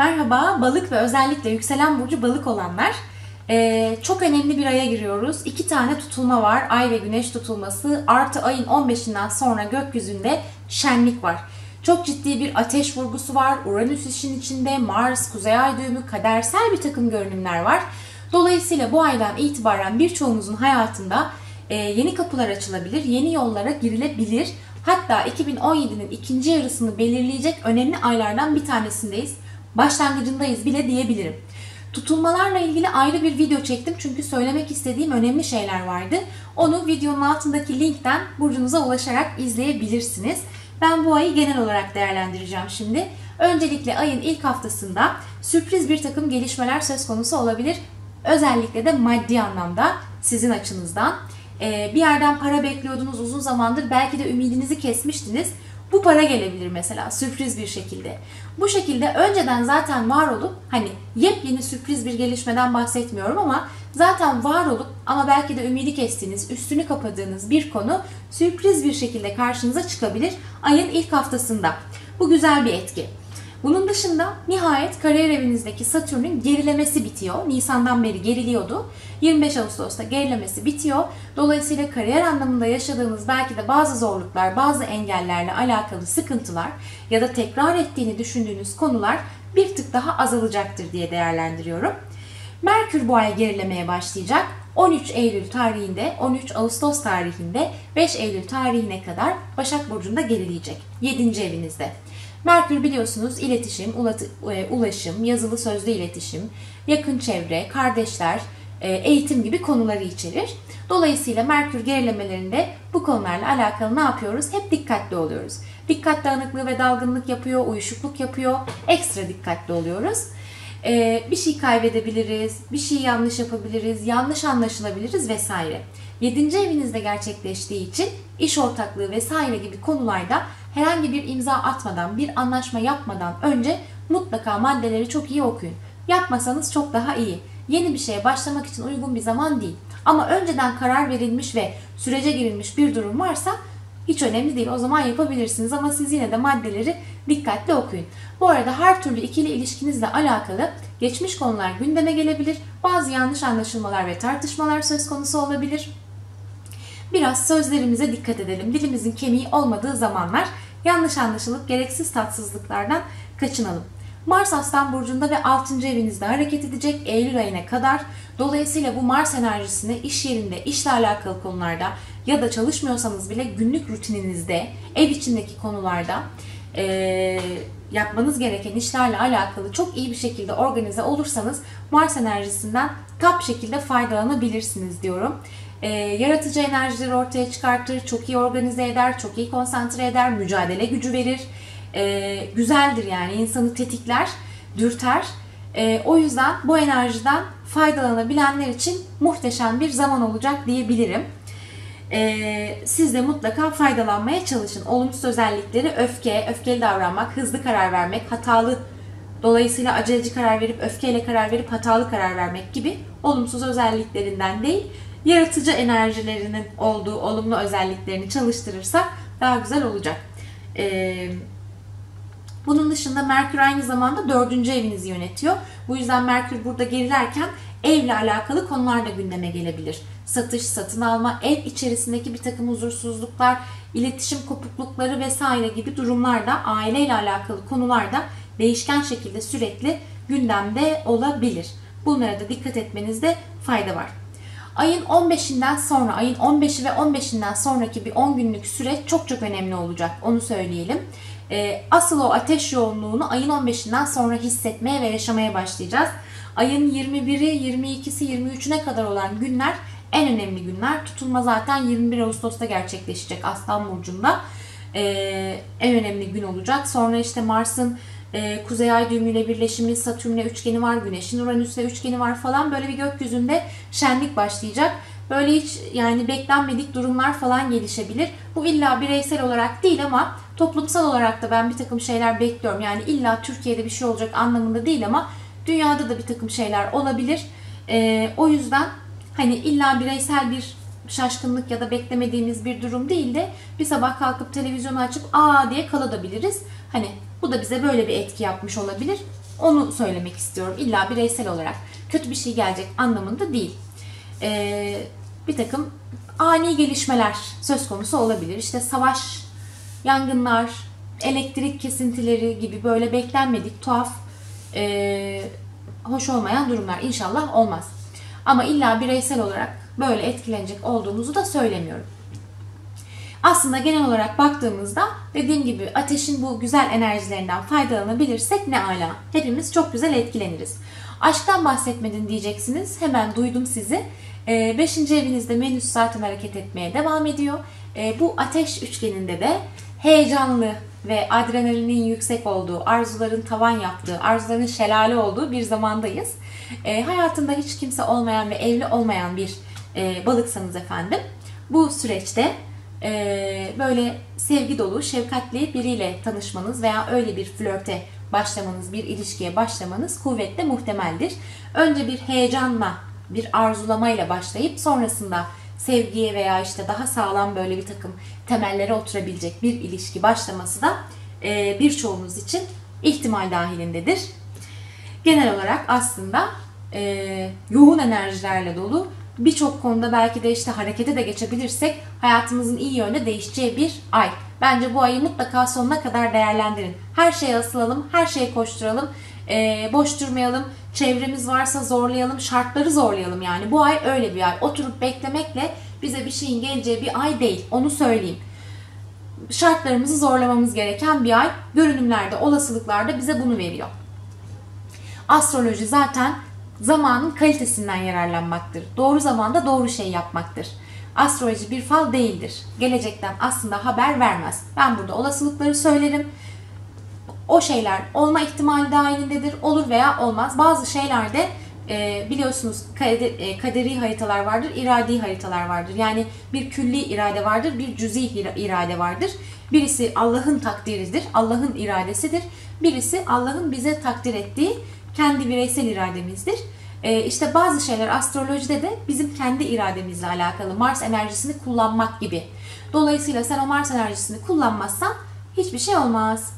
Merhaba balık ve özellikle yükselen burcu balık olanlar. Ee, çok önemli bir aya giriyoruz. İki tane tutulma var. Ay ve güneş tutulması. Artı ayın 15'inden sonra gökyüzünde şenlik var. Çok ciddi bir ateş vurgusu var. Uranüs işin içinde. Mars, Kuzey Ay düğümü, kadersel bir takım görünümler var. Dolayısıyla bu aydan itibaren birçoğumuzun hayatında e, yeni kapılar açılabilir, yeni yollara girilebilir. Hatta 2017'nin ikinci yarısını belirleyecek önemli aylardan bir tanesindeyiz başlangıcındayız bile diyebilirim. Tutulmalarla ilgili ayrı bir video çektim çünkü söylemek istediğim önemli şeyler vardı. Onu videonun altındaki linkten burcunuza ulaşarak izleyebilirsiniz. Ben bu ayı genel olarak değerlendireceğim şimdi. Öncelikle ayın ilk haftasında sürpriz bir takım gelişmeler söz konusu olabilir. Özellikle de maddi anlamda sizin açınızdan. Ee, bir yerden para bekliyordunuz uzun zamandır belki de ümidinizi kesmiştiniz bu para gelebilir mesela sürpriz bir şekilde. Bu şekilde önceden zaten var olup hani yepyeni sürpriz bir gelişmeden bahsetmiyorum ama zaten var olup ama belki de ümidi kestiğiniz, üstünü kapadığınız bir konu sürpriz bir şekilde karşınıza çıkabilir ayın ilk haftasında. Bu güzel bir etki. Bunun dışında nihayet kariyer evinizdeki Satürn'ün gerilemesi bitiyor. Nisan'dan beri geriliyordu. 25 Ağustos'ta gerilemesi bitiyor. Dolayısıyla kariyer anlamında yaşadığınız belki de bazı zorluklar, bazı engellerle alakalı sıkıntılar ya da tekrar ettiğini düşündüğünüz konular bir tık daha azalacaktır diye değerlendiriyorum. Merkür bu ay gerilemeye başlayacak. 13 Eylül tarihinde, 13 Ağustos tarihinde, 5 Eylül tarihine kadar Başak Burcu'nda gerileyecek. 7. evinizde. Merkür biliyorsunuz iletişim, e, ulaşım, yazılı sözlü iletişim, yakın çevre, kardeşler, e, eğitim gibi konuları içerir. Dolayısıyla Merkür gerilemelerinde bu konularla alakalı ne yapıyoruz? Hep dikkatli oluyoruz. Dikkat dağınıklığı ve dalgınlık yapıyor, uyuşukluk yapıyor. Ekstra dikkatli oluyoruz. E, bir şey kaybedebiliriz, bir şey yanlış yapabiliriz, yanlış anlaşılabiliriz vesaire. 7. evinizde gerçekleştiği için iş ortaklığı vesaire gibi konularda herhangi bir imza atmadan, bir anlaşma yapmadan önce mutlaka maddeleri çok iyi okuyun. Yapmasanız çok daha iyi. Yeni bir şeye başlamak için uygun bir zaman değil. Ama önceden karar verilmiş ve sürece girilmiş bir durum varsa hiç önemli değil. O zaman yapabilirsiniz ama siz yine de maddeleri dikkatli okuyun. Bu arada her türlü ikili ilişkinizle alakalı geçmiş konular gündeme gelebilir. Bazı yanlış anlaşılmalar ve tartışmalar söz konusu olabilir. Biraz sözlerimize dikkat edelim. Dilimizin kemiği olmadığı zamanlar yanlış anlaşılıp gereksiz tatsızlıklardan kaçınalım. Mars Aslan Burcu'nda ve 6. evinizde hareket edecek Eylül ayına kadar. Dolayısıyla bu Mars enerjisini iş yerinde, işle alakalı konularda ya da çalışmıyorsanız bile günlük rutininizde, ev içindeki konularda e, yapmanız gereken işlerle alakalı çok iyi bir şekilde organize olursanız Mars enerjisinden tap şekilde faydalanabilirsiniz diyorum e, yaratıcı enerjileri ortaya çıkartır, çok iyi organize eder, çok iyi konsantre eder, mücadele gücü verir. E, güzeldir yani insanı tetikler, dürter. E, o yüzden bu enerjiden faydalanabilenler için muhteşem bir zaman olacak diyebilirim. E, siz de mutlaka faydalanmaya çalışın. Olumsuz özellikleri öfke, öfkeli davranmak, hızlı karar vermek, hatalı Dolayısıyla aceleci karar verip öfkeyle karar verip hatalı karar vermek gibi olumsuz özelliklerinden değil, yaratıcı enerjilerinin olduğu olumlu özelliklerini çalıştırırsak daha güzel olacak. Ee, bunun dışında Merkür aynı zamanda dördüncü evinizi yönetiyor. Bu yüzden Merkür burada gerilerken evle alakalı konular da gündeme gelebilir. Satış, satın alma, ev içerisindeki bir takım huzursuzluklar, iletişim kopuklukları vesaire gibi durumlarda aileyle alakalı konularda değişken şekilde sürekli gündemde olabilir. Bunlara da dikkat etmenizde fayda var. Ayın 15'inden sonra, ayın 15'i ve 15'inden sonraki bir 10 günlük süreç çok çok önemli olacak. Onu söyleyelim. Ee, asıl o ateş yoğunluğunu ayın 15'inden sonra hissetmeye ve yaşamaya başlayacağız. Ayın 21'i, 22'si, 23'üne kadar olan günler en önemli günler. Tutulma zaten 21 Ağustos'ta gerçekleşecek Aslan Burcu'nda. Ee, en önemli gün olacak. Sonra işte Mars'ın e, Kuzey Ay düğümüyle birleşimi, Satürn'le üçgeni var, Güneş'in Uranüs'le üçgeni var falan böyle bir gökyüzünde şenlik başlayacak. Böyle hiç yani beklenmedik durumlar falan gelişebilir. Bu illa bireysel olarak değil ama toplumsal olarak da ben bir takım şeyler bekliyorum. Yani illa Türkiye'de bir şey olacak anlamında değil ama dünyada da bir takım şeyler olabilir. E, o yüzden hani illa bireysel bir şaşkınlık ya da beklemediğimiz bir durum değil de bir sabah kalkıp televizyonu açıp aa diye kalabiliriz. Hani bu da bize böyle bir etki yapmış olabilir. Onu söylemek istiyorum. İlla bireysel olarak kötü bir şey gelecek anlamında değil. Ee, bir takım ani gelişmeler söz konusu olabilir. İşte savaş, yangınlar, elektrik kesintileri gibi böyle beklenmedik tuhaf e, hoş olmayan durumlar inşallah olmaz. Ama illa bireysel olarak böyle etkilenecek olduğumuzu da söylemiyorum. Aslında genel olarak baktığımızda dediğim gibi ateşin bu güzel enerjilerinden faydalanabilirsek ne ala. Hepimiz çok güzel etkileniriz. Aşktan bahsetmedin diyeceksiniz. Hemen duydum sizi. Ee, beşinci evinizde Venüs zaten hareket etmeye devam ediyor. Ee, bu ateş üçgeninde de heyecanlı ve adrenalinin yüksek olduğu, arzuların tavan yaptığı, arzuların şelale olduğu bir zamandayız. E, hayatında hiç kimse olmayan ve evli olmayan bir e, balıksanız efendim, bu süreçte e, böyle sevgi dolu, şefkatli biriyle tanışmanız veya öyle bir flörte başlamanız, bir ilişkiye başlamanız kuvvetle muhtemeldir. Önce bir heyecanla, bir arzulamayla başlayıp sonrasında sevgiye veya işte daha sağlam böyle bir takım temellere oturabilecek bir ilişki başlaması da e, birçoğunuz için ihtimal dahilindedir. Genel olarak aslında e, yoğun enerjilerle dolu birçok konuda belki de işte harekete de geçebilirsek hayatımızın iyi yönde değişeceği bir ay. Bence bu ayı mutlaka sonuna kadar değerlendirin. Her şeye asılalım, her şeye koşturalım, e, boş durmayalım. Çevremiz varsa zorlayalım, şartları zorlayalım yani. Bu ay öyle bir ay. Oturup beklemekle bize bir şeyin geleceği bir ay değil. Onu söyleyeyim. Şartlarımızı zorlamamız gereken bir ay. Görünümlerde, olasılıklarda bize bunu veriyor. Astroloji zaten zamanın kalitesinden yararlanmaktır. Doğru zamanda doğru şey yapmaktır. Astroloji bir fal değildir. Gelecekten aslında haber vermez. Ben burada olasılıkları söylerim. O şeyler olma ihtimali dahilindedir. Olur veya olmaz. Bazı şeylerde e, biliyorsunuz e, kaderi haritalar vardır, iradi haritalar vardır. Yani bir külli irade vardır, bir cüzi irade vardır. Birisi Allah'ın takdiridir, Allah'ın iradesidir. Birisi Allah'ın bize takdir ettiği kendi bireysel irademizdir. E, işte bazı şeyler astrolojide de bizim kendi irademizle alakalı. Mars enerjisini kullanmak gibi. Dolayısıyla sen o Mars enerjisini kullanmazsan hiçbir şey olmaz.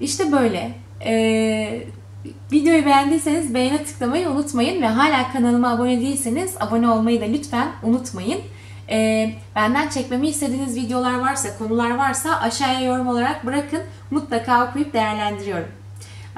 İşte böyle. Ee, videoyu beğendiyseniz beğene tıklamayı unutmayın ve hala kanalıma abone değilseniz abone olmayı da lütfen unutmayın. Ee, benden çekmemi istediğiniz videolar varsa, konular varsa aşağıya yorum olarak bırakın. Mutlaka okuyup değerlendiriyorum.